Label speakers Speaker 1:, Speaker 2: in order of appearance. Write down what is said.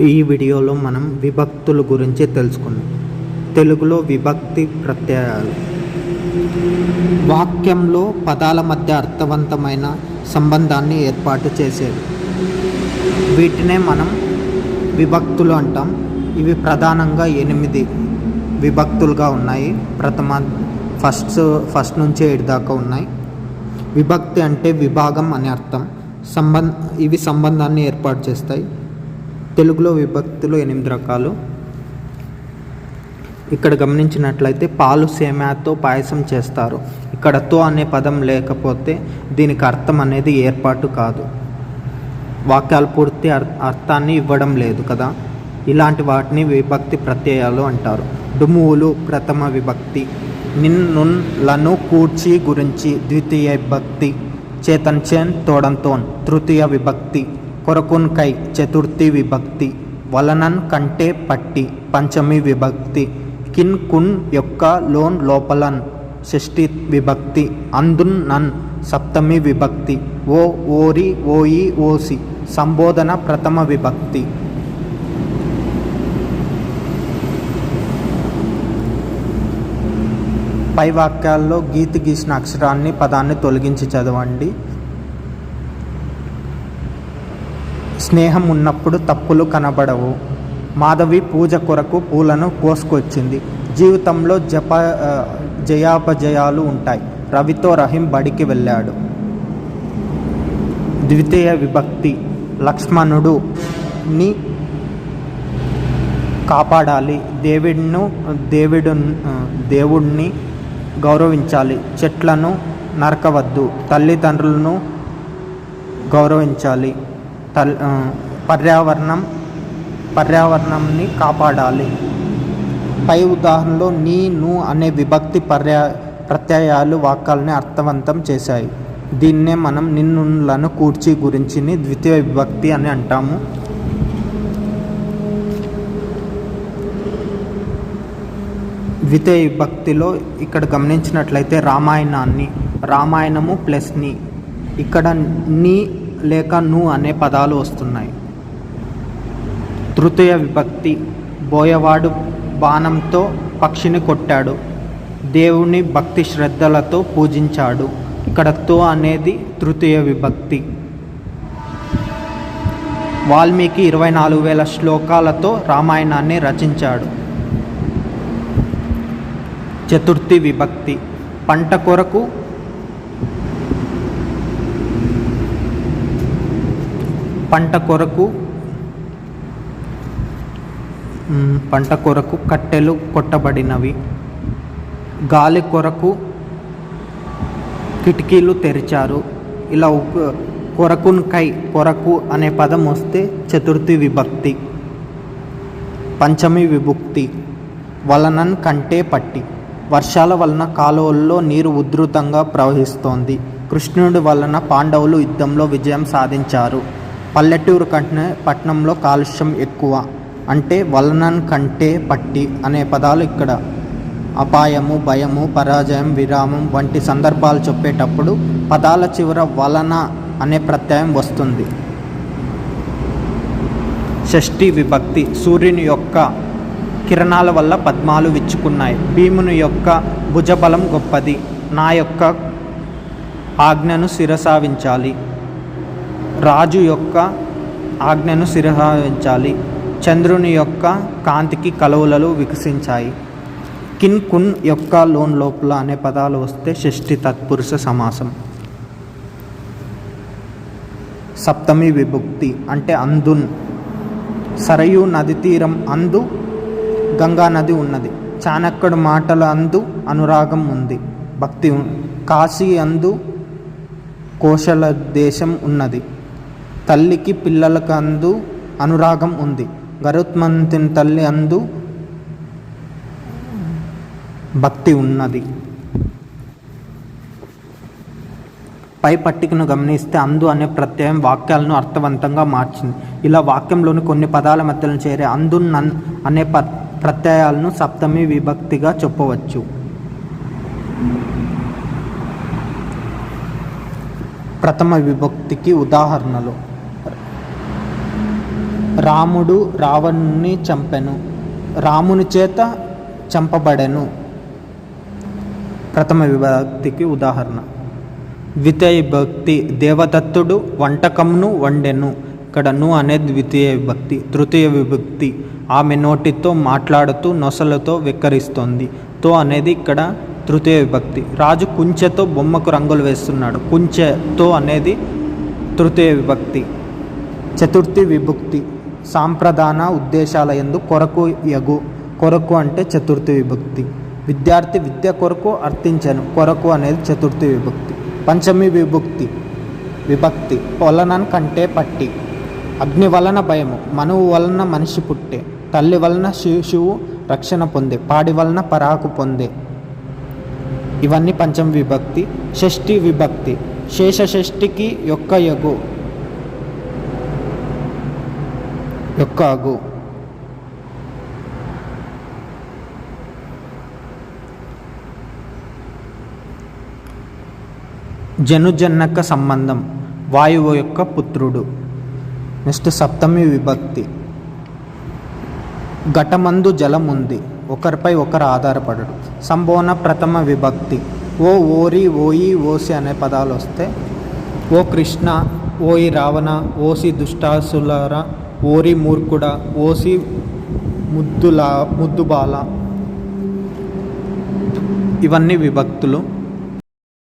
Speaker 1: ఈ వీడియోలో మనం విభక్తుల గురించి తెలుసుకుందాం. తెలుగులో విభక్తి ప్రత్యయాలు. వాక్యంలో పదాల మధ్య అర్థవంతమైన సంబంధాన్ని ఏర్పాటు చేసేవి. వీటినే మనం విభక్తులు అంటాం. ఇవి ప్రధానంగా ఎనిమిది విభక్తులుగా ఉన్నాయి. ప్రథమ ఫస్ట్ ఫస్ట్ నుంచి ఏడు దాకా ఉన్నాయి. విభక్తి అంటే విభాగం అని అర్థం. సంబంధ ఇవి సంబంధాన్ని ఏర్పాటు చేస్తాయి. తెలుగులో విభక్తులు ఎనిమిది రకాలు. ఇక్కడ గమనించినట్లయితే పాలు సేమ్యాతో పాయసం చేస్తారు. ఇక్కడ తో అనే పదం లేకపోతే దీనికి అర్థం అనేది ఏర్పాటు కాదు. వాక్యాలు పూర్తి అర్- అర్థాన్ని ఇవ్వడం లేదు కదా? ఇలాంటి వాటిని విభక్తి ప్రత్యయాలు అంటారు. డుమువులు ప్రథమ విభక్తి. నిన్నులను కూర్చి గురించి ద్వితీయ విభక్తి. చేతన్ చేన్ తోడంతోన్ తృతీయ విభక్తి. కొరకున్ కై చతుర్థి విభక్తి వలనన్ కంటే పట్టి పంచమి విభక్తి కిన్ కున్ యొక్క లోన్ లోపలన్ షష్ఠి విభక్తి అందున్ నన్ సప్తమి విభక్తి ఓ ఓరి ఓయి ఓసి సంబోధన ప్రథమ విభక్తి. పై వాక్యాల్లో గీత గీసిన అక్షరాన్ని పదాన్ని తొలగించి చదవండి. స్నేహం ఉన్నప్పుడు తప్పులు కనబడవు. మాధవి పూజ కొరకు పూలను కోసుకొచ్చింది. జీవితంలో జప జయాపజయాలు ఉంటాయి. రవితో రహీం బడికి వెళ్ళాడు. ద్వితీయ విభక్తి. లక్ష్మణుడుని కాపాడాలి. దేవుడిను దేవుడు దేవుడిని గౌరవించాలి. చెట్లను నరకవద్దు. తల్లిదండ్రులను గౌరవించాలి. తల్ పర్యావరణం పర్యావరణంని కాపాడాలి. పై ఉదాహరణలో నీ ను అనే విభక్తి పర్యా ప్రత్యయాలు వాక్యాలని అర్థవంతం చేశాయి. దీన్నే మనం నిన్నులను కూర్చి గురించిని ద్వితీయ విభక్తి అని అంటాము. ద్వితీయ విభక్తిలో ఇక్కడ గమనించినట్లయితే రామాయణాన్ని రామాయణము ప్లస్ నీ. ఇక్కడ నీ లేక ను అనే పదాలు వస్తున్నాయి. తృతీయ విభక్తి బోయవాడు బాణంతో పక్షిని కొట్టాడు. దేవుని భక్తి శ్రద్ధలతో పూజించాడు. ఇక్కడ తో అనేది తృతీయ విభక్తి. వాల్మీకి ఇరవై నాలుగు వేల శ్లోకాలతో రామాయణాన్ని రచించాడు. చతుర్థి విభక్తి. పంట కొరకు పంట కొరకు పంట కొరకు కట్టెలు కొట్టబడినవి. గాలి కొరకు కిటికీలు తెరిచారు. ఇలా కొరకున్ కై కొరకు అనే పదం వస్తే చతుర్థి విభక్తి పంచమి విభక్తి వలనన్ కంటే పట్టి. వర్షాల వలన కాలువల్లో నీరు ఉధృతంగా ప్రవహిస్తోంది. కృష్ణుడి వలన పాండవులు యుద్ధంలో విజయం సాధించారు. పల్లెటూరు కంటే పట్టణంలో కాలుష్యం ఎక్కువ. అంటే వలనన్ కంటే పట్టి అనే పదాలు ఇక్కడ. అపాయము భయము పరాజయం విరామం వంటి సందర్భాలు చెప్పేటప్పుడు పదాల చివర వలన అనే ప్రత్యయం వస్తుంది. షష్ఠి విభక్తి సూర్యుని యొక్క కిరణాల వల్ల పద్మాలు విచ్చుకున్నాయి. భీముని యొక్క భుజబలం గొప్పది. నా యొక్క ఆజ్ఞను శిరసావించాలి. రాజు యొక్క ఆజ్ఞను శిరసావించాలి చంద్రుని యొక్క కాంతికి కలవులలు వికసించాయి. కిన్ కున్ యొక్క లోన్ లోపల అనే పదాలు వస్తే షష్ఠి తత్పురుష సమాసం. సప్తమి విభక్తి అంటే అందున్. సరయు నది తీరం అందు గంగా నది ఉన్నది. చాణక్యుడు మాటల అందు అనురాగం ఉంది. భక్తి కాశీ అందు కోశల దేశం ఉన్నది. తల్లికి పిల్లలకు అందు అనురాగం ఉంది. గరుత్మంతుని తల్లి అందు భక్తి ఉన్నది. పై పట్టికను గమనిస్తే అందు అనే ప్రత్యయం వాక్యాలను అర్థవంతంగా మార్చింది. ఇలా వాక్యంలోని కొన్ని పదాల మధ్యలో చేరే అందు నన్ అనే ప ప్రత్యయాలను సప్తమి విభక్తిగా చెప్పవచ్చు. ప్రథమ విభక్తికి ఉదాహరణలు. రాముడు రావణుని చంపెను. రాముని చేత చంపబడెను. ప్రథమ విభక్తికి ఉదాహరణ. ద్వితీయ విభక్తి దేవదత్తుడు వంటకంను వండెను. ఇక్కడ ను అనేది ద్వితీయ విభక్తి. తృతీయ విభక్తి ఆమె నోటితో మాట్లాడుతూ నొసలతో వెక్కరిస్తోంది. తో అనేది ఇక్కడ తృతీయ విభక్తి. రాజు కుంచెతో బొమ్మకు రంగులు వేస్తున్నాడు. కుంచెతో అనేది తృతీయ విభక్తి. చతుర్థి విభక్తి. సాంప్రదాన ఉద్దేశాల ఎందు కొరకు యగు కొరకు అంటే చతుర్థి విభక్తి. విద్యార్థి విద్య కొరకు అర్థించను కొరకు అనేది చతుర్థి విభక్తి. పంచమి విభక్తి విభక్తి పొలనన్ కంటే పట్టి. అగ్ని వలన భయము మనువు వలన మనిషి పుట్టే. తల్లి వలన శిశువు రక్షణ పొందే పాడి వలన పరాకు పొందే. ఇవన్నీ పంచమ విభక్తి షష్ఠి విభక్తి. శేష షష్ఠికి యొక్క యగు యొక్క అగు జనుజన్నక సంబంధం వాయువు యొక్క పుత్రుడు. నెక్స్ట్ సప్తమి విభక్తి. ఘటమందు జలం ఉంది ఒకరిపై ఒకరు ఆధారపడడు. సంబోన ప్రథమ విభక్తి. ఓ ఓరి ఓయి ఓసి అనే పదాలు వస్తే ఓ కృష్ణ ఓయి రావణ ఓసి దుష్టాసులరా ఓరి మూర్ఖుడ ఓసి ముద్దులా ముద్దుబాల. ఇవన్నీ విభక్తులు.